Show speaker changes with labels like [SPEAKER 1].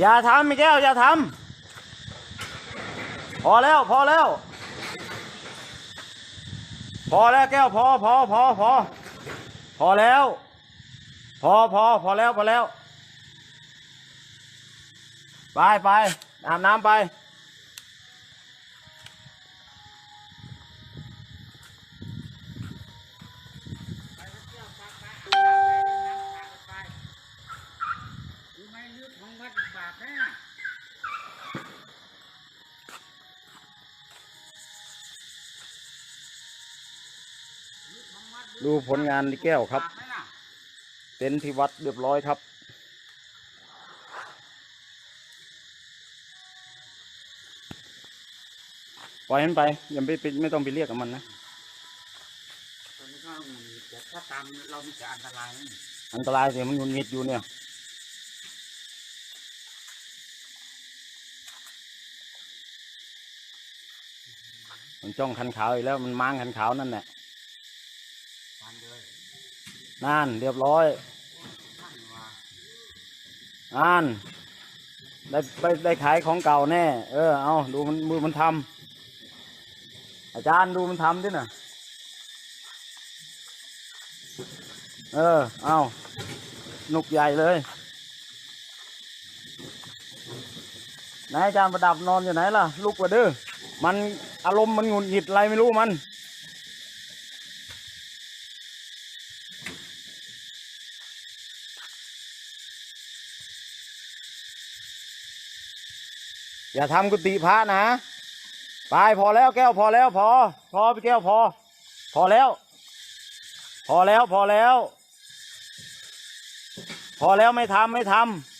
[SPEAKER 1] อย่าทำไม่แก้ว อย่าทำพอแล้วพอแล้ว พอแล้วแก้วพอพอพอพอพอแล้ว พอพอพอแล้วพอแล้ว ไปไปอาบน้ำไป
[SPEAKER 2] ดู
[SPEAKER 1] ผลงานที่แก้วครับ เต็นท์ที่วัดเรียบร้อยครับ ปล่อยมันไป อย่าไปไปไม่ต้องไปเรียกกับมันนะ
[SPEAKER 2] ตอนนี้ก็หงุดหงิดแต่ถ้าตามเรามีแต่อันตรายนะ
[SPEAKER 1] อันตรายเสียมันหงุนงิดอยู่เนี่ยมันจ้องคันขาวอีกแล้วมันม้างคันขาวนั่นแหละ
[SPEAKER 2] ตามเลย
[SPEAKER 1] นั่นเรียบร้อย
[SPEAKER 2] นว่า
[SPEAKER 1] อ่านได้ได้ได้ขายของเก่าแน่ เออ เอาดูมันมือมันทำอาจารย์ดูมันทำดิน่ะเออ เอาหนุกใหญ่เลย ไหนอาจารย์ประดับนอนอยู่ไหนล่ะ ลุกกว่าดื้อ มันอารมณ์มันหงุดหงิดอะไรไม่รู้มัน อย่าทำกุฏิพระนะไปพอแล้วแก้วพอแล้วพอ พอพี่แก้วพอ พอแล้ว พอแล้วพอแล้ว พอแล้วไม่ทำไม่ทำ